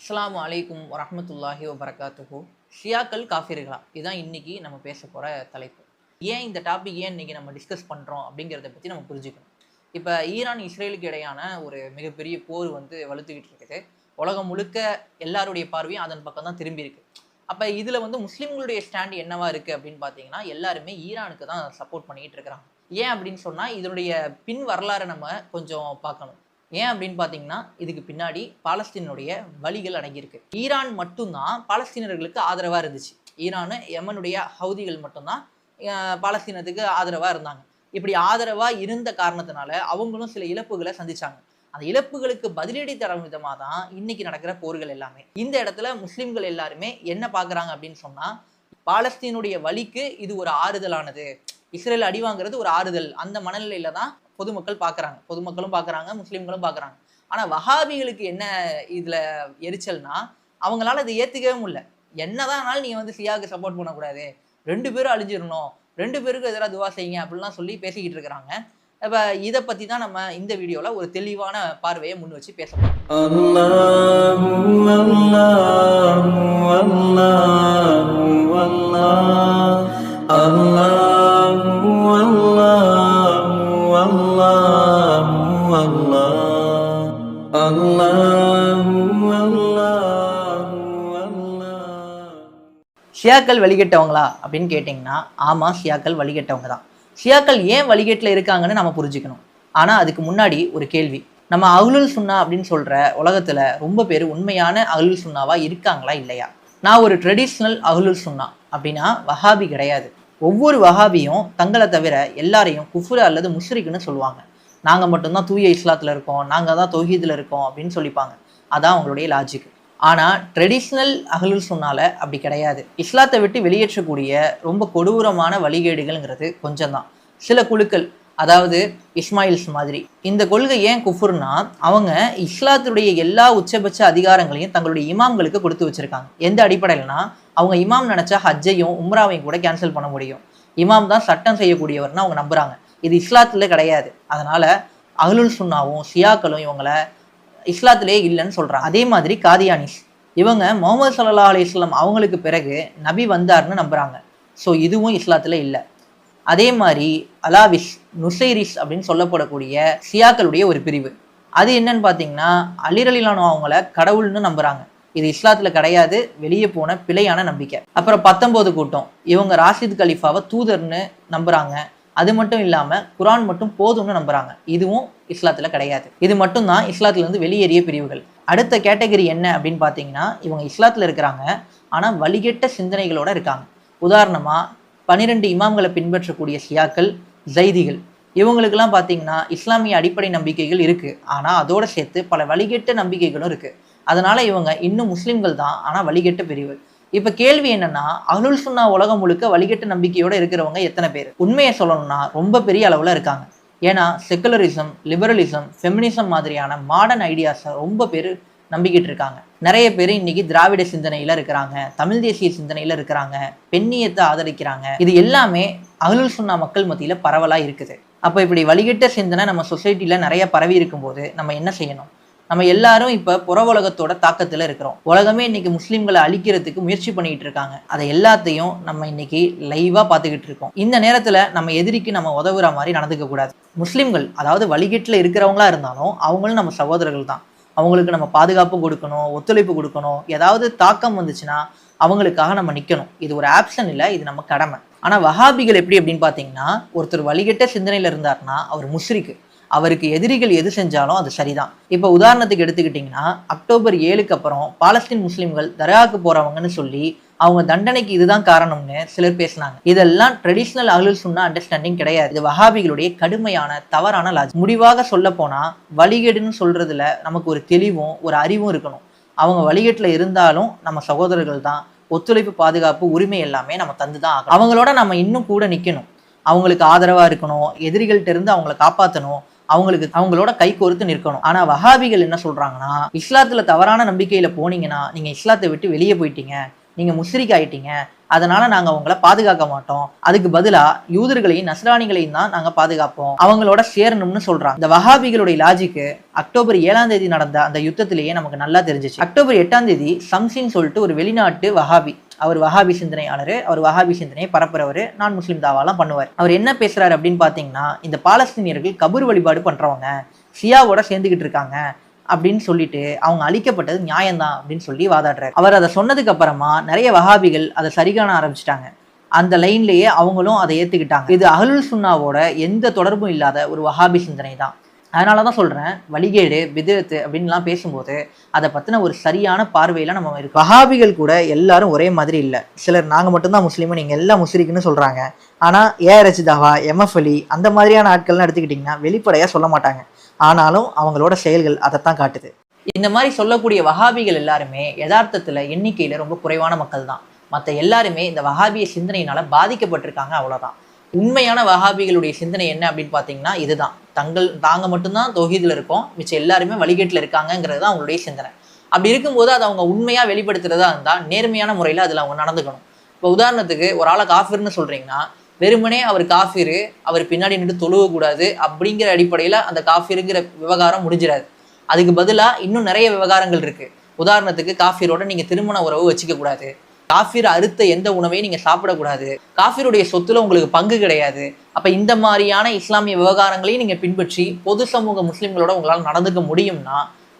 அஸ்லாம் அலைக்கும் வரமத்துல்லாஹி வபரகாத்துஹு. ஷியாக்கள் காஃபிர்களா? இதுதான் இன்றைக்கி நம்ம பேச போகிற தலைப்பு. ஏன் இந்த டாபிக் ஏன் இன்றைக்கி நம்ம டிஸ்கஸ் பண்ணுறோம் அப்படிங்கிறத பற்றி நம்ம புரிஞ்சுக்கணும். இப்போ ஈரான் இஸ்ரேலுக்கு இடையான ஒரு மிகப்பெரிய போர் வந்து வலுத்துக்கிட்டு இருக்குது. உலகம் முழுக்க எல்லாருடைய பார்வையும் அதன் பக்கம் தான் திரும்பி இருக்கு. அப்போ இதில் வந்து முஸ்லீம்களுடைய ஸ்டாண்ட் என்னவா இருக்குது அப்படின்னு பார்த்தீங்கன்னா எல்லாருமே ஈரானுக்கு தான் சப்போர்ட் பண்ணிக்கிட்டு இருக்கிறாங்க. ஏன் அப்படின்னு சொன்னால் இதனுடைய பின் வரலாறை நம்ம கொஞ்சம் பார்க்கணும். ஏன் அப்படின்னு பார்த்தீங்கன்னா இதுக்கு பின்னாடி பாலஸ்தீனுடைய வழிகள் அடங்கியிருக்கு. ஈரான் மட்டும்தான் பாலஸ்தீனர்களுக்கு ஆதரவாக இருந்துச்சு. ஈரானு எமனுடைய ஹவுதிகள் மட்டும்தான் பாலஸ்தீனத்துக்கு ஆதரவாக இருந்தாங்க. இப்படி ஆதரவாக இருந்த காரணத்தினால அவங்களும் சில இழப்புகளை சந்திச்சாங்க. அந்த இழப்புகளுக்கு பதிலடி தரும் விதமாக தான் இன்னைக்கு நடக்கிற போர்கள் எல்லாமே. இந்த இடத்துல முஸ்லீம்கள் எல்லாருமே என்ன பார்க்குறாங்க அப்படின்னு சொன்னால் பாலஸ்தீனுடைய வழிக்கு இது ஒரு ஆறுதலானது. இஸ்ரேல் அடி வாங்குறது ஒரு ஆறுதல். அந்த மனநிலையில தான் பொதுமக்கள் பார்க்குறாங்க பொதுமக்களும் பார்க்குறாங்க முஸ்லீம்களும் பார்க்குறாங்க ஆனால் வஹாபிகளுக்கு என்ன இதில் எரிச்சல்னா அவங்களால அதை ஏற்றுக்கவே முடியல. என்னதான் ஆனாலும் நீங்கள் வந்து சியாவுக்கு சப்போர்ட் பண்ணக்கூடாது. ரெண்டு பேரும் அழிஞ்சிடணும். ரெண்டு பேருக்கும் எதிராக துவா செய்யுங்க அப்படிலாம் சொல்லி பேசிக்கிட்டு இருக்கிறாங்க. இப்போ இதை பற்றி தான் நம்ம இந்த வீடியோவில் ஒரு தெளிவான பார்வையை முன் வச்சு பேசலாம் ஷியாக்கள் வழிகட்டவங்களா அப்படின்னு கேட்டிங்கன்னா ஆமாம் ஷியாக்கள் வழிகட்டவங்க தான் ஷியாக்கள் ஏன் வழிகேட்டில் இருக்காங்கன்னு நம்ம புரிஞ்சுக்கணும். ஆனால் அதுக்கு முன்னாடி ஒரு கேள்வி. நம்ம அகுலுல் சுன்னா அப்படின்னு சொல்கிற உலகத்தில் ரொம்ப பேர் உண்மையான அகுலுல் சுண்ணாவாக இருக்காங்களா இல்லையா? நான் ஒரு ட்ரெடிஷ்னல் அகுலுல் சுன்னா அப்படின்னா வஹாபி கிடையாது. ஒவ்வொரு வஹாபியும் தங்களை தவிர எல்லாரையும் குஃபுர் அல்லது முஷ்ரிக்குன்னு சொல்லுவாங்க. நாங்கள் மட்டும்தான் தூய இஸ்லாத்தில் இருக்கோம் நாங்கள் தான் தொஹீதில் இருக்கோம் அப்படின்னு சொல்லிப்பாங்க. அதான் அவங்களுடைய லாஜிக் ஆனால் ட்ரெடிஷ்னல் அகலுல் சொன்னால அப்படி கிடையாது. இஸ்லாத்தை விட்டு வெளியேற்றக்கூடிய ரொம்ப கொடூரமான வழிகேடுகள்ங்கிறது கொஞ்சம் தான் சில குழுக்கள் அதாவது இஸ்மாயில்ஸ் மாதிரி இந்த கொள்கை ஏன் குஃபுர்னா அவங்க இஸ்லாத்துடைய எல்லா உச்சபட்ச அதிகாரங்களையும் தங்களுடைய இமாம்களுக்கு கொடுத்து வச்சிருக்காங்க. எந்த அடிப்படையில்னா அவங்க இமாம் நினச்சா ஹஜ்ஜையும் உம்ராவையும் கூட கேன்சல் பண்ண முடியும். இமாம் தான் சட்டம் செய்யக்கூடியவர்னு அவங்க நம்புகிறாங்க இது இஸ்லாத்தில் கிடையாது. அதனால் அகலுல் சுன்னாவும் ஷியாக்களும் இவங்களை இஸ்லாத்திலே இல்லைன்னு சொல்றாங்க அதே மாதிரி காதியானிஸ். இவங்க முகமது சல்லா அலிஸ்லாம் அவங்களுக்கு பிறகு நபி வந்தார்னு நம்புறாங்க. ஸோ இதுவும் இஸ்லாத்துல இல்லை. அதே மாதிரி அலாவிஸ் நுசைரிஸ் அப்படின்னு சொல்லப்படக்கூடிய சியாக்களுடைய ஒரு பிரிவு. அது என்னன்னு பார்த்தீங்கன்னா அலிரலிலானோ அவங்கள கடவுள்னு நம்புறாங்க. இது இஸ்லாத்துல கிடையாது வெளியே போன பிழையான நம்பிக்கை. அப்புறம் பத்தொன்பது கூட்டம். இவங்க ராஷித் கலீஃபாவை தூதர்னு நம்புறாங்க. அது மட்டும் இல்லாமல் குரான் மட்டும் போதும்னு நம்புகிறாங்க இதுவும் இஸ்லாத்தில் கிடையாது. இது மட்டும் தான் இஸ்லாத்திலேருந்து வெளியேறிய பிரிவுகள். அடுத்த கேட்டகரி என்ன அப்படின்னு பார்த்தீங்கன்னா இவங்க இஸ்லாத்தில் இருக்கிறாங்க. ஆனால் வழிகெட்ட சிந்தனைகளோட இருக்காங்க. உதாரணமாக பன்னிரெண்டு இமாம்களை பின்பற்றக்கூடிய ஷியாக்கள் ஜைதிகள். இவங்களுக்கெல்லாம் பார்த்தீங்கன்னா இஸ்லாமிய அடிப்படை நம்பிக்கைகள் இருக்குது ஆனால் அதோட சேர்த்து பல வழிகெட்ட நம்பிக்கைகளும் இருக்குது அதனால் இவங்க இன்னும் முஸ்லீம்கள் தான். ஆனால் வழிகெட்ட பிரிவு. இப்ப கேள்வி என்னன்னா அகுல் சுன்னா உலகம் முழுக்க வழிகட்டு நம்பிக்கையோட இருக்கிறவங்க எத்தனை பேர்? உண்மையை சொல்லணும்னா ரொம்ப பெரிய அளவுல இருக்காங்க. ஏன்னா செக்குலரிசம் லிபரலிசம் ஃபெமினிசம் மாதிரியான மாடர்ன் ஐடியாஸை ரொம்ப பேர் நம்பிக்கிட்டு இருக்காங்க. நிறைய பேர் இன்னைக்கு திராவிட சிந்தனையில இருக்கிறாங்க தமிழ் தேசிய சிந்தனையில இருக்கிறாங்க பெண்ணியத்தை ஆதரிக்கிறாங்க. இது எல்லாமே அகலுல் சுன்னா மக்கள் மத்தியில பரவலா இருக்குது. அப்போ இப்படி வழிகட்ட சிந்தனை நம்ம சொசைட்டில நிறைய பரவி இருக்கும்போது நம்ம என்ன செய்யணும்? நம்ம எல்லாரும் இப்ப புற உலகத்தோட தாக்கத்துல இருக்கிறோம். உலகமே இன்னைக்கு முஸ்லீம்களை அழிக்கிறதுக்கு முயற்சி பண்ணிக்கிட்டு இருக்காங்க. அதை எல்லாத்தையும் நம்ம இன்னைக்கு லைவா பார்த்துக்கிட்டு இருக்கோம். இந்த நேரத்துல நம்ம எதிரிக்கு நம்ம உதவுற மாதிரி நடந்துக்க கூடாது. முஸ்லீம்கள் அதாவது வழிகட்டில் இருக்கிறவங்களா இருந்தாலும் அவங்களும் நம்ம சகோதரர்கள் தான். அவங்களுக்கு நம்ம பாதுகாப்பு கொடுக்கணும் ஒத்துழைப்பு கொடுக்கணும். ஏதாவது தாக்கம் வந்துச்சுன்னா அவங்களுக்காக நம்ம நிற்கணும் இது ஒரு ஆப்ஷன் இல்லை இது நம்ம கடமை. ஆனால் வஹாபிகள் எப்படி அப்படின்னு பார்த்தீங்கன்னா ஒருத்தர் வழிகட்ட சிந்தனையில் இருந்தார்னா அவர் முஸ்ரிக்கு அவருக்கு எதிரிகள் எது செஞ்சாலும் அது சரிதான். இப்போ உதாரணத்துக்கு எடுத்துக்கிட்டிங்கன்னா அக்டோபர் ஏழுக்கு அப்புறம் பாலஸ்தீன் முஸ்லீம்கள் தர்காவுக்கு போகிறவங்கன்னு சொல்லி அவங்க தண்டனைக்கு இதுதான் காரணம்னு சிலர் பேசினாங்க. இதெல்லாம் ட்ரெடிஷ்னல் அகலுல் சொன்ன அண்டர்ஸ்டாண்டிங் கிடையாது. இது வஹாபிகளுடைய கடுமையான தவறான லாஜ் முடிவாக சொல்ல போனால் வழிகேடுன்னு சொல்றதுல நமக்கு ஒரு தெளிவும் ஒரு அறிவும் இருக்கணும். அவங்க வழிகேட்டில் இருந்தாலும் நம்ம சகோதரர்கள் தான் ஒத்துழைப்பு பாதுகாப்பு உரிமை எல்லாமே நம்ம தந்து தான் ஆகணும். அவங்களோட நம்ம இன்னும் கூட நிற்கணும் அவங்களுக்கு ஆதரவாக இருக்கணும். எதிரிகள்கிட்ட இருந்து அவங்கள காப்பாற்றணும் அவங்களுக்கு அவங்களோட கை கோர்த்து நிற்கணும். ஆனா வஹாபிகள் என்ன சொல்றாங்கன்னா இஸ்லாத்துல தவறான நம்பிக்கையில போனீங்கன்னா நீங்க இஸ்லாத்தை விட்டு வெளியே போயிட்டீங்க. நீங்க முஸ்ரிக் ஆயிட்டீங்க அதனால நாங்க உங்களை பாதுகாக்க மாட்டோம். அதுக்கு பதிலா யூதர்களையும் நஸ்ரானிகளையும் தான் நாங்க பாதுகாப்போம். அவங்களோட சேரணும்னு சொல்றாங்க. இந்த வஹாபிகளுடைய லாஜிக்கு அக்டோபர் ஏழாம் தேதி நடந்த அந்த யுத்தத்திலேயே நமக்கு நல்லா தெரிஞ்சிச்சு. அக்டோபர் எட்டாம் தேதி சம்சின் சொல்லிட்டு ஒரு வெளிநாட்டு வஹாபி அவர் வஹாபி சிந்தனையாளர் அவர் வஹாபி சிந்தனையை பரப்புறவர் நான் முஸ்லீம் தாவாலாம் பண்ணுவார். அவர் என்ன பேசுறாரு அப்படின்னு பார்த்தீங்கன்னா இந்த பாலஸ்தீனியர்கள் கபூர் வழிபாடு பண்றவங்க சியாவோட சேர்ந்துக்கிட்டு இருக்காங்க. அப்படின்னு சொல்லிட்டு அவங்க அழிக்கப்பட்டது நியாயம்தான் அப்படின்னு சொல்லி வாதாடுறாரு. அவர் அதை சொன்னதுக்கு அப்புறமா நிறைய வகாபிகள் அதை சரி காண ஆரம்பிச்சிட்டாங்க. அந்த லைன்லேயே அவங்களும் அதை ஏற்றுக்கிட்டாங்க இது அகலுல் சுன்னாவோட எந்த தொடர்பும் இல்லாத ஒரு வஹாபி சிந்தனை தான் அதனால தான் சொல்கிறேன் வழிகேடு விதத்து அப்படின்லாம் பேசும்போது அதை பற்றின ஒரு சரியான பார்வையில் நம்ம இருக்கு வஹாபிகள் கூட எல்லாரும் ஒரே மாதிரி இல்லை. சிலர் நாங்கள் மட்டும்தான் முஸ்லீமு நீங்கள் எல்லாம் முஸ்லீக்குன்னு சொல்கிறாங்க ஆனால் ஏஆர் ரச்சிதாவா எம்எஃப் அலி அந்த மாதிரியான ஆட்கள்லாம் எடுத்துக்கிட்டிங்கன்னா வெளிப்படையாக சொல்ல மாட்டாங்க. ஆனாலும் அவங்களோட செயல்கள் அதைத்தான் காட்டுது. இந்த மாதிரி சொல்லக்கூடிய வகாபிகள் எல்லாருமே யதார்த்தத்தில் எண்ணிக்கையில் ரொம்ப குறைவான மக்கள் தான் மற்ற எல்லாருமே இந்த வகாபிய சிந்தனையினால பாதிக்கப்பட்டிருக்காங்க அவ்வளோதான் உண்மையான வகாபிகளுடைய சிந்தனை என்ன அப்படின்னு பார்த்தீங்கன்னா இதுதான். தங்கள் தாங்க மட்டும்தான் தொகுதியில் இருக்கோம். மிச்சம் எல்லாருமே வழிகேட்டில் இருக்காங்கங்கிறது தான் அவங்களுடைய சிந்தனை. அப்படி இருக்கும்போது அதை அவங்க உண்மையாக வெளிப்படுத்துறதா இருந்தால் நேர்மையான முறையில் அதில் அவங்க நடந்துக்கணும். இப்போ உதாரணத்துக்கு ஒரு ஆளை காஃபிர்னு சொல்கிறீங்கன்னா வெறுமனே அவர் காஃபிரு அவர் பின்னாடி நின்று தொழுவக்கூடாது அப்படிங்கிற அடிப்படையில் அந்த காஃபிருங்கிற விவகாரம் முடிஞ்சிடாது. அதுக்கு பதிலாக இன்னும் நிறைய விவகாரங்கள் இருக்குது உதாரணத்துக்கு காஃபிரோட நீங்கள் திருமண உறவு வச்சுக்கக்கூடாது. காஃபீர் அறுத்த எந்த உணவையும் நீங்கள் சாப்பிடக்கூடாது. காஃபீருடைய சொத்துல உங்களுக்கு பங்கு கிடையாது. அப்போ இந்த மாதிரியான இஸ்லாமிய விவகாரங்களையும் நீங்கள் பின்பற்றி பொது சமூக முஸ்லீம்களோட உங்களால் நடந்துக்க முடியும்னா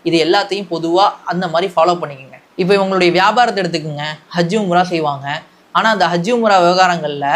இது எல்லாத்தையும் பொதுவாக அந்த மாதிரி ஃபாலோ பண்ணிக்கோங்க. இப்போ இவங்களுடைய வியாபாரத்தை எடுத்துக்கோங்க. ஹஜ்ஜு உம்ரா செய்வாங்க. ஆனால் அந்த ஹஜ்ஜு உம்ரா விவகாரங்களில்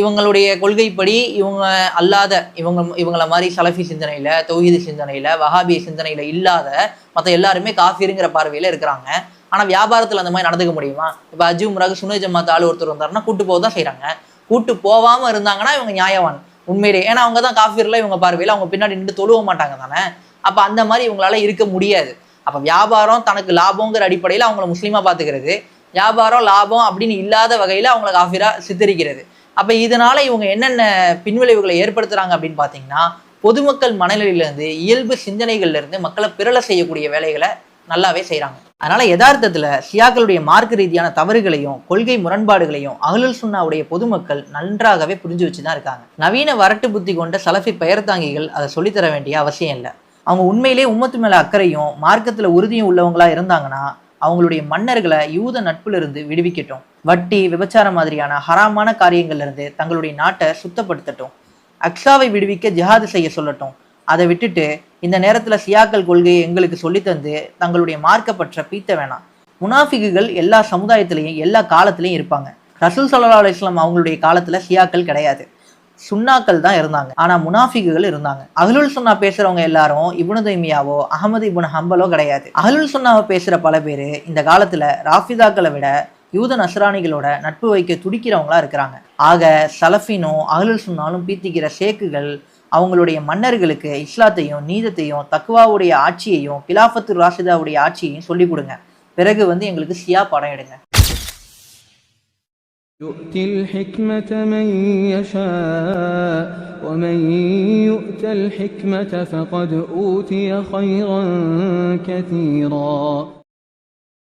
இவங்களுடைய கொள்கைப்படி இவங்க அல்லாத இவங்க இவங்கள மாதிரி சலஃபி சிந்தனையில் தொகுதி சிந்தனையில் வஹாபிய சிந்தனையில் இல்லாத மற்ற எல்லாருமே காஃபிருங்கிற பார்வையில் இருக்கிறாங்க. ஆனால் வியாபாரத்தில் அந்த மாதிரி நடந்துக்க முடியுமா? இப்போ அஜு முறாக சுனே ஜமாத் ஆள் ஒருத்தர் வந்தாருன்னா கூட்டு போக தான் செய்கிறாங்க கூட்டு போகாமல் இருந்தாங்கன்னா இவங்க நியாயவான் உண்மையிலே. ஏன்னா அவங்க தான் காஃபிரில் இவங்க பார்வையில் அவங்க பின்னாடி நின்று தொழுவ மாட்டாங்க தானே. அப்போ அந்த மாதிரி இவங்களால இருக்க முடியாது. அப்போ வியாபாரம் தனக்கு லாபங்கிற அடிப்படையில் அவங்கள முஸ்லீமாக பார்த்துக்கிறது வியாபாரம் லாபம் அப்படின்னு இல்லாத வகையில் அவங்களை காஃபிரா சித்தரிக்கிறது. அப்போ இதனால இவங்க என்னென்ன பின்விளைவுகளை ஏற்படுத்துறாங்க அப்படின்னு பார்த்தீங்கன்னா பொதுமக்கள் மனநிலையிலேருந்து இயல்பு சிந்தனைகள்ல இருந்து மக்களை பிறல செய்யக்கூடிய வேலைகளை நல்லாவே செய்கிறாங்க அதனால் யதார்த்தத்தில் சியாக்களுடைய மார்க்க ரீதியான தவறுகளையும் கொள்கை முரண்பாடுகளையும் அகலுல் சுன்னாவுடைய பொதுமக்கள் நன்றாகவே புரிஞ்சு வச்சு தான் இருக்காங்க. நவீன வரட்டு புத்தி கொண்ட சலஃபி பெயர்த்தாங்கிகள் அதை சொல்லித்தர வேண்டிய அவசியம் இல்லை. அவங்க உண்மையிலே உம்மத்து மேலே அக்கறையும் மார்க்கத்தில் உறுதியும் உள்ளவங்களா இருந்தாங்கன்னா அவங்களுடைய மன்னர்களை யூத நட்பிலிருந்து விடுவிக்கட்டும். வட்டி விபச்சாரம் மாதிரியான ஹராமான காரியங்கள்லேருந்து தங்களுடைய நாட்டை சுத்தப்படுத்தட்டும். அக்ஸாவை விடுவிக்க ஜிஹாது செய்ய சொல்லட்டும். அதை விட்டுட்டு இந்த நேரத்தில் சியாக்கள் கொள்கையை எங்களுக்கு சொல்லித்தந்து தங்களுடைய மார்க்கப்பற்ற பீத்த வேணாம். முனாஃபிகுகள் எல்லா சமுதாயத்திலையும் எல்லா காலத்திலையும் இருப்பாங்க. ரசூல் சல்லா அலுவலாம் அவங்களுடைய காலத்தில் சியாக்கள் கிடையாது. சுன்னாக்கள் தான் இருந்தாங்க. ஆனா முனாஃபிகுகள் இருந்தாங்க. அகலுல் சுன்னா பேசுறவங்க எல்லாரும் இபுனு தைமியாவோ அகமது இபுன் ஹம்பலோ கிடையாது. அகலுல் சுன்னாவை பேசுற பல பேர் இந்த காலத்துல ராஃபிதாக்களை விட யூத நஸ்ரானிகளோட நட்பு வைக்க துடிக்கிறவங்களா இருக்கிறாங்க. ஆக சலஃபினும் அகலுல் சுன்னாலும் பீத்திக்கிற ஷேக்குகள் அவங்களுடைய மன்னர்களுக்கு இஸ்லாத்தையும் நீதத்தையும் தக்குவாவுடைய ஆட்சியையும் கிலாஃபத்து ராஷிதாவுடைய ஆட்சியையும் சொல்லிக் கொடுங்க. பிறகு வந்து எங்களுக்கு சியா படம் எடுங்க يؤتي الحكمة من يشاء ومن يؤت الحكمة فقد أوتي خيرا كثيرا.